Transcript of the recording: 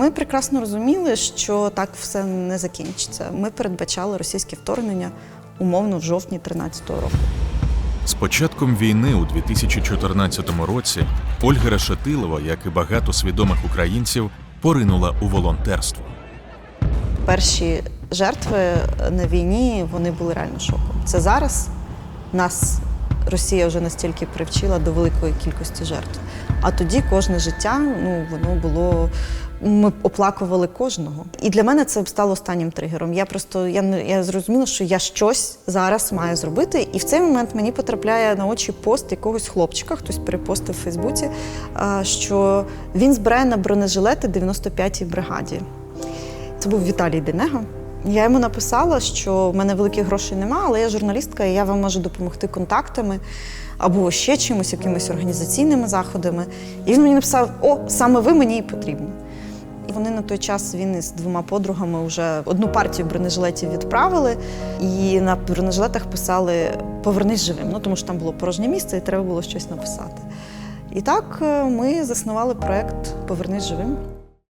Ми прекрасно розуміли, що так все не закінчиться. Ми передбачали російське вторгнення умовно в жовтні 2013 року. З початком війни у 2014 році Ольга Решетилова, як і багато свідомих українців, поринула у волонтерство. Перші жертви на війні вони були реально шоком. Це зараз нас Росія вже настільки привчила до великої кількості жертв. А тоді кожне життя ну воно було. Ми оплакували кожного. І для мене це стало останнім тригером. Я просто я я зрозуміла, що я щось зараз маю зробити. І в цей момент мені потрапляє на очі пост якогось хлопчика, хтось перепостив в Фейсбуці, що він збирає на бронежилети 95-й бригаді. Це був Віталій Денега. Я йому написала, що в мене великих грошей немає, але я журналістка, і я вам можу допомогти контактами або ще чимось, якимись організаційними заходами. І він мені написав: О, саме ви мені і потрібні. І вони на той час він із двома подругами вже одну партію бронежилетів відправили, і на бронежилетах писали Повернись живим. Ну тому що там було порожнє місце, і треба було щось написати. І так е, ми заснували проект Повернись живим.